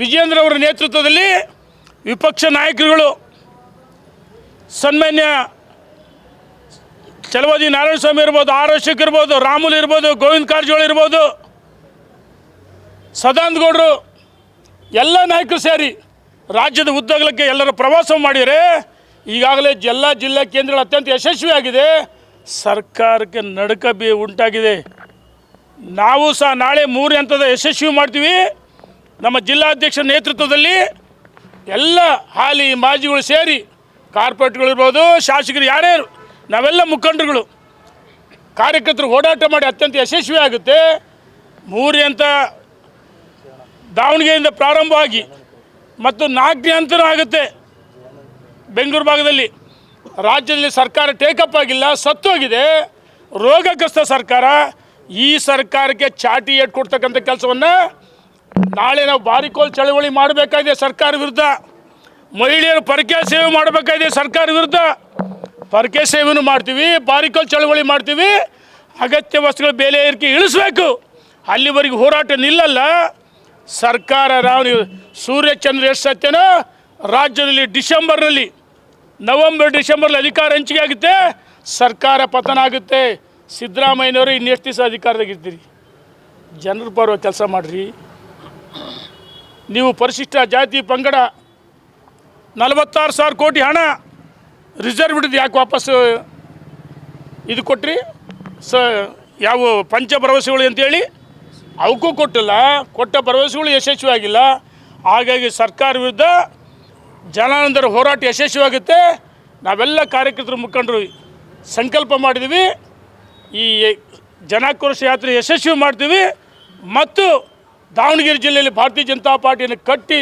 ವಿಜೇಂದ್ರ ಅವರ ನೇತೃತ್ವದಲ್ಲಿ ವಿಪಕ್ಷ ನಾಯಕರುಗಳು ಸನ್ಮಾನ್ಯ ಚಲವಾದಿ ನಾರಾಯಣಸ್ವಾಮಿ ಇರ್ಬೋದು, ಆರ್ ಅಶೋಕ್ ಇರ್ಬೋದು, ರಾಮುಲ್ ಇರ್ಬೋದು, ಗೋವಿಂದ ಕಾರಜೋಳ ಇರ್ಬೋದು, ಸದಾನಂದ ಗೌಡರು, ಎಲ್ಲ ನಾಯಕರು ಸೇರಿ ರಾಜ್ಯದ ಉದ್ದಗಲಕ್ಕೆ ಎಲ್ಲರೂ ಪ್ರವಾಸ ಮಾಡಿದರೆ ಈಗಾಗಲೇ ಎಲ್ಲ ಜಿಲ್ಲಾ ಕೇಂದ್ರಗಳು ಅತ್ಯಂತ ಯಶಸ್ವಿಯಾಗಿದೆ. ಸರ್ಕಾರಕ್ಕೆ ನಡುಕ ಬಿ ಉಂಟಾಗಿದೆ. ನಾವು ಸಹ ನಾಳೆ ಮೂರು ಹಂತದ ಯಶಸ್ವಿ ಮಾಡ್ತೀವಿ. ನಮ್ಮ ಜಿಲ್ಲಾಧ್ಯಕ್ಷರ ನೇತೃತ್ವದಲ್ಲಿ ಎಲ್ಲ ಹಾಲಿ ಮಾಜಿಗಳು ಸೇರಿ ಕಾರ್ಪೊರೇಟ್ಗಳಿರ್ಬೋದು ಶಾಸಕರು ಯಾರ್ಯಾರು ನಾವೆಲ್ಲ ಮುಖಂಡರುಗಳು. ಕಾರ್ಯಕರ್ತರು ಓಡಾಟ ಮಾಡಿ ಅತ್ಯಂತ ಯಶಸ್ವಿ ಆಗುತ್ತೆ. ಮೂರು ಅಂತ ದಾವಣಗೆರೆಯಿಂದ ಪ್ರಾರಂಭವಾಗಿ ಮತ್ತು ನಾಲ್ಕನೇ ಹಂತನೂ ಆಗುತ್ತೆ. ಬೆಂಗಳೂರು ಭಾಗದಲ್ಲಿ ರಾಜ್ಯದಲ್ಲಿ ಸರ್ಕಾರ ಟೇಕಪ್ ಆಗಿಲ್ಲ, ಸತ್ತೋಗಿದೆ. ರೋಗಗ್ರಸ್ತ ಸರ್ಕಾರ ಈ ಸರ್ಕಾರಕ್ಕೆ ಚಾಟಿ ಏಟ್ ಕೊಡ್ತಕ್ಕಂಥ ಕೆಲಸವನ್ನು ನಾಳೆ ನಾವು ಬಾರಿಕೋಲ್ ಚಳವಳಿ ಮಾಡಬೇಕಾಗಿದೆ ಸರ್ಕಾರ ವಿರುದ್ಧ. ಮಹಿಳೆಯರು ಪರಕೆ ಸೇವೆ ಮಾಡಬೇಕಾಗಿದೆ ಸರ್ಕಾರ ವಿರುದ್ಧ. ಪರಕೆ ಸೇವೆಯೂ ಮಾಡ್ತೀವಿ, ಬಾರಿಕೋಲ್ ಚಳವಳಿ ಮಾಡ್ತೀವಿ. ಅಗತ್ಯ ವಸ್ತುಗಳ ಬೆಲೆ ಏರಿಕೆ ಇಳಿಸ್ಬೇಕು. ಅಲ್ಲಿವರೆಗೆ ಹೋರಾಟ ನಿಲ್ಲಲ್ಲ. ಸರ್ಕಾರ ರಾವ್ ಸೂರ್ಯಚಂದ್ರ ಎಷ್ಟು ಸತ್ಯನೋ, ರಾಜ್ಯದಲ್ಲಿ ಡಿಸೆಂಬರ್ನಲ್ಲಿ, ನವಂಬರ್ ಡಿಸೆಂಬರ್ನಲ್ಲಿ ಅಧಿಕಾರ ಹಂಚಿಕೆ ಆಗುತ್ತೆ. ಸರ್ಕಾರ ಪತನ ಆಗುತ್ತೆ. ಸಿದ್ದರಾಮಯ್ಯನವರು ಇನ್ನೆಷ್ಟು ದಿವಸ ಅಧಿಕಾರದಾಗಿರ್ತೀರಿ ಜನರ ಬರುವ ಕೆಲಸ ಮಾಡಿರಿ. ನೀವು ಪರಿಶಿಷ್ಟ ಜಾತಿ ಪಂಗಡ ನಲವತ್ತಾರು ಸಾವಿರ ಕೋಟಿ ಹಣ ರಿಸರ್ವ್ ಹಿಡಿದು ಯಾಕೆ ವಾಪಸ್ಸು ಇದು ಕೊಟ್ರಿ? ಸ, ಯಾವ ಪಂಚ ಭರವಸೆಗಳು ಅಂತೇಳಿ? ಅವಕ್ಕೂ ಕೊಟ್ಟಿಲ್ಲ. ಕೊಟ್ಟ ಭರವಸೆಗಳು ಯಶಸ್ವಿ ಆಗಿಲ್ಲ ಹಾಗಾಗಿ ಸರ್ಕಾರ ವಿರುದ್ಧ ಜನಾನಂದರ ಹೋರಾಟ ಯಶಸ್ವಿಯಾಗುತ್ತೆ. ನಾವೆಲ್ಲ ಕಾರ್ಯಕರ್ತರು ಮುಖಂಡರು ಸಂಕಲ್ಪ ಮಾಡಿದ್ವಿ ಈ ಜನಾಕ್ರೋಶ ಯಾತ್ರೆ ಯಶಸ್ವಿ ಮಾಡ್ತೀವಿ. ಮತ್ತು ದಾವಣಗೆರೆ ಜಿಲ್ಲೆಯಲ್ಲಿ ಭಾರತೀಯ ಜನತಾ ಪಾರ್ಟಿಯನ್ನು ಕಟ್ಟಿ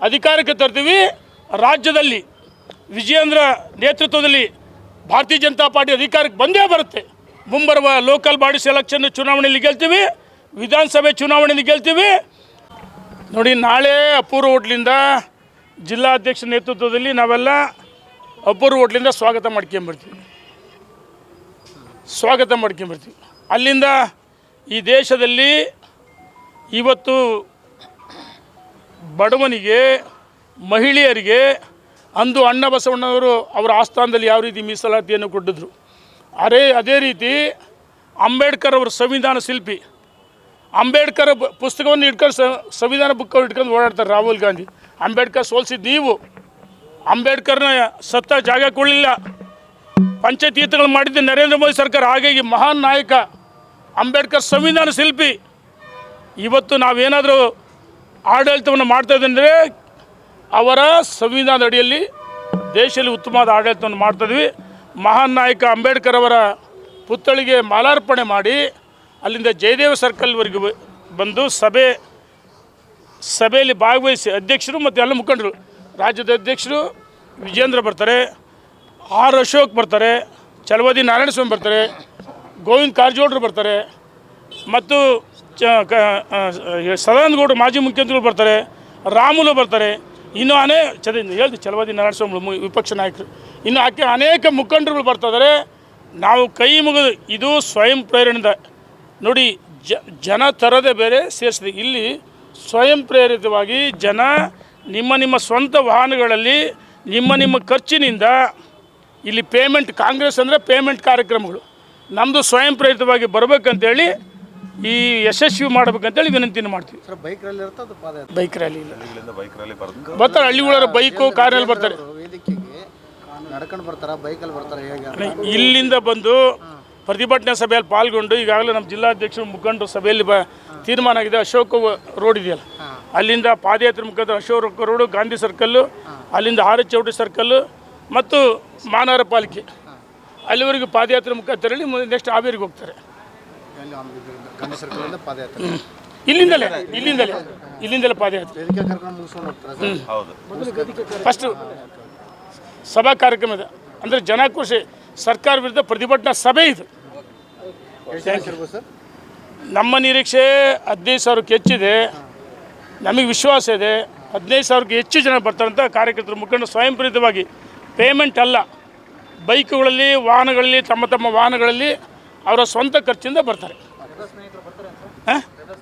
ಅಧಿಕಾರಕ್ಕೆ ತರ್ತೀವಿ. ರಾಜ್ಯದಲ್ಲಿ ವಿಜಯೇಂದ್ರ ನೇತೃತ್ವದಲ್ಲಿ ಭಾರತೀಯ ಜನತಾ ಪಾರ್ಟಿ ಅಧಿಕಾರಕ್ಕೆ ಬಂದೇ ಬರುತ್ತೆ. ಮುಂಬರುವ ಲೋಕಲ್ ಬಾಡಿ ಎಲೆಕ್ಷನ್ ಚುನಾವಣೆಯಲ್ಲಿ ಗೆಲ್ತೀವಿ. ವಿಧಾನಸಭೆ ಚುನಾವಣೆಯಲ್ಲಿ ಗೆಲ್ತೀವಿ. ನೋಡಿ, ನಾಳೆ ಅಪೂರ್ವ ಹೋಟ್ಲಿಂದ ಜಿಲ್ಲಾಧ್ಯಕ್ಷ ನೇತೃತ್ವದಲ್ಲಿ ನಾವೆಲ್ಲ ಅಪೂರ್ವ ಹೋಟ್ಲಿಂದ ಸ್ವಾಗತ ಮಾಡ್ಕೊಂಬರ್ತೀವಿ ಸ್ವಾಗತ ಮಾಡ್ಕೊಂಬರ್ತೀವಿ ಅಲ್ಲಿಂದ ಈ ದೇಶದಲ್ಲಿ ಇವತ್ತು ಬಡವನಿಗೆ, ಮಹಿಳೆಯರಿಗೆ ಅಂದು ಅಣ್ಣ ಬಸವಣ್ಣವರು ಅವರ ಆಸ್ಥಾನದಲ್ಲಿ ಯಾವ ರೀತಿ ಮೀಸಲಾತಿಯನ್ನು ಕೊಟ್ಟಿದ್ರು. ಅದೇ ಅದೇ ರೀತಿ ಅಂಬೇಡ್ಕರ್ ಅವರ ಸಂವಿಧಾನ ಶಿಲ್ಪಿ. ಅಂಬೇಡ್ಕರ್ ಪುಸ್ತಕವನ್ನು ಇಟ್ಕೊಂಡು ಸಂವಿಧಾನ ಬುಕ್ ಇಟ್ಕೊಂಡು ಓಡಾಡ್ತಾರೆ ರಾಹುಲ್ ಗಾಂಧಿ. ಅಂಬೇಡ್ಕರ್ ಸೋಲ್ಸಿದ್ದು ನೀವು. ಅಂಬೇಡ್ಕರ್ನ ಸತ್ತ ಜಾಗ ಕೊಡಲಿಲ್ಲ. ಪಂಚತೀರ್ಥಗಳು ಮಾಡಿದ್ದ ನರೇಂದ್ರ ಮೋದಿ ಸರ್ಕಾರ. ಹಾಗಾಗಿ ಮಹಾನ್ ನಾಯಕ ಅಂಬೇಡ್ಕರ್ ಸಂವಿಧಾನ ಶಿಲ್ಪಿ. ಇವತ್ತು ನಾವೇನಾದರೂ ಆಡಳಿತವನ್ನು ಮಾಡ್ತಾ ಇದ್ದಂದರೆ ಅವರ ಸಂವಿಧಾನದ ಅಡಿಯಲ್ಲಿ ದೇಶದಲ್ಲಿ ಉತ್ತಮವಾದ ಆಡಳಿತವನ್ನು ಮಾಡ್ತಾಯಿದ್ವಿ ಮಹಾನ್ ನಾಯಕ ಅಂಬೇಡ್ಕರ್ ಅವರ ಪುತ್ಥಳಿಗೆ ಮಾಲಾರ್ಪಣೆ ಮಾಡಿ ಅಲ್ಲಿಂದ ಜಯದೇವ ಸರ್ಕಲ್ವರೆಗೂ ಬಂದು ಸಭೆ, ಸಭೆಯಲ್ಲಿ ಭಾಗವಹಿಸಿ ಅಧ್ಯಕ್ಷರು ಮತ್ತು ಎಲ್ಲ ಮುಖಂಡರು, ರಾಜ್ಯದ ಅಧ್ಯಕ್ಷರು ವಿಜೇಂದ್ರ ಬರ್ತಾರೆ, ಆರ್ ಅಶೋಕ್ ಬರ್ತಾರೆ ಚಲವಾದಿ ನಾರಾಯಣಸ್ವಾಮಿ ಬರ್ತಾರೆ, ಗೋವಿಂದ ಕಾರಜೋಳರು ಬರ್ತಾರೆ ಮತ್ತು ಚ ಕ ಆ, ಸದಾನಂದ ಮಾಜಿ ಮುಖ್ಯಮಂತ್ರಿಗಳು ಬರ್ತಾರೆ ರಾಮುಲು ಬರ್ತಾರೆ ಇನ್ನು ಅನೇ ಚದ ಹೇಳ್ತೀವಿ ಚಲವಾದಿ ನಾರಾಯಣಸ್ವಾಮಿ ಸ್ವಾಮಿ ವಿಪಕ್ಷ ನಾಯಕರು ಇನ್ನು ಆಕೆ ಅನೇಕ ಮುಖಂಡರುಗಳು ಬರ್ತಿದ್ದಾರೆ ನಾವು ಕೈ ಮುಗಿದು ಇದು ಸ್ವಯಂ ಪ್ರೇರಣೆಯಿಂದ ನೋಡಿ ಜನ ತರದೇ ಬೇರೆ ಸೇರಿಸಿದೆ ಇಲ್ಲಿ ಸ್ವಯಂ ಪ್ರೇರಿತವಾಗಿ ಜನ ನಿಮ್ಮ ನಿಮ್ಮ ಸ್ವಂತ ವಾಹನಗಳಲ್ಲಿ ನಿಮ್ಮ ನಿಮ್ಮ ಖರ್ಚಿನಿಂದ ಇಲ್ಲಿ ಪೇಮೆಂಟ್ ಕಾಂಗ್ರೆಸ್ ಅಂದರೆ ಪೇಮೆಂಟ್ ಕಾರ್ಯಕ್ರಮಗಳು ನಮ್ಮದು ಸ್ವಯಂ ಪ್ರೇರಿತವಾಗಿ ಬರಬೇಕಂತೇಳಿ ಈ ಯಶಸ್ವಿ ಮಾಡ್ಬೇಕಂತೇಳಿ ವಿನಂತಿನ ಮಾಡ್ತೀವಿ. ಸರ್ ಬೈಕ್ ರ್ಯಾಲಿ ಇರುತ್ತೆ ಅದು ಪಾದಯಾತ್ರೆ? ಬೈಕ್ ರ್ಯಾಲಿ ಇಲ್ಲ. ಇಲ್ಲಿಂದ ಬೈಕ್ ರ್ಯಾಲಿ ಬರೆದು ಬರ್ತಾರೆ ಹಳ್ಳಿಗಳ ಬೈಕು ಕಾರಲ್ಲಿ ಬರ್ತಾರೆ. ವೇದಿಕೆಗೆ ನಡ್ಕೊಂಡು ಬರ್ತಾರ ಬೈಕಲ್ಲಿ ಬರ್ತಾರೆ ಹೇಗೆ ಇಲ್ಲಿಂದ ಬಂದು ಪ್ರತಿಭಟನೆ ಸಭೆಯಲ್ಲಿ ಪಾಲ್ಗೊಂಡು ಈಗಾಗಲೇ ನಮ್ಮ ಜಿಲ್ಲಾಧ್ಯಕ್ಷರು ಮುಖಂಡರು ಸಭೆಯಲ್ಲಿ ಬ ತೀರ್ಮಾನ ಆಗಿದೆ ಅಶೋಕ ರೋಡ್ ಇದೆಯಲ್ಲ. ಅಲ್ಲಿಂದ ಪಾದಯಾತ್ರೆ ಮುಖಾಂತರ ಅಶೋಕ ರೋಡು ಗಾಂಧಿ ಸರ್ಕಲ್ಲು ಅಲ್ಲಿಂದ ಆರ್ ಎಚ್ ಚೌಡಿ ಸರ್ಕಲ್ಲು ಮತ್ತು ಮಾನವರ ಪಾಲಿಕೆ. ಅಲ್ಲಿವರೆಗೂ ಪಾದಯಾತ್ರೆ ಮುಖಾಂತರ ಹೇಳಿ ನೆಕ್ಸ್ಟ್ ಹಾವೇರಿಗೆ ಹೋಗ್ತಾರೆ. ಇಲ್ಲಿಂದಲೇ ಇಲ್ಲಿಂದಲೇ ಇಲ್ಲಿಂದಲೇ ಪಾದಯಾತ್ರೆ. ಕಾರ್ಯಕ್ರಮ ಇದೆ ಫಸ್ಟು ಸಭಾ ಕಾರ್ಯಕ್ರಮದ ಅಂದರೆ ಕೃಷಿ ಸರ್ಕಾರ ವಿರುದ್ಧ ಪ್ರತಿಭಟನಾ ಸಭೆ ಇದು. ಜನ ನಮ್ಮ ನಿರೀಕ್ಷೆ ಹದಿನೈದು ಸಾವಿರಕ್ಕೆ ಹೆಚ್ಚಿದೆ. ನಮಗೆ ವಿಶ್ವಾಸ ಇದೆ. ಹದಿನೈದು ಸಾವಿರಕ್ಕೆ ಹೆಚ್ಚು ಜನ ಬರ್ತಾರಂತ ಕಾರ್ಯಕರ್ತರು ಮುಖಂಡ ಸ್ವಯಂ ಪ್ರೇರಿತವಾಗಿ ಪೇಮೆಂಟ್ ಅಲ್ಲ. ಬೈಕುಗಳಲ್ಲಿ ವಾಹನಗಳಲ್ಲಿ ತಮ್ಮ ತಮ್ಮ ವಾಹನಗಳಲ್ಲಿ ಅವರ ಸ್ವಂತ ಖರ್ಚಿಂದ ಬರ್ತಾರೆ. ಹಾಂ?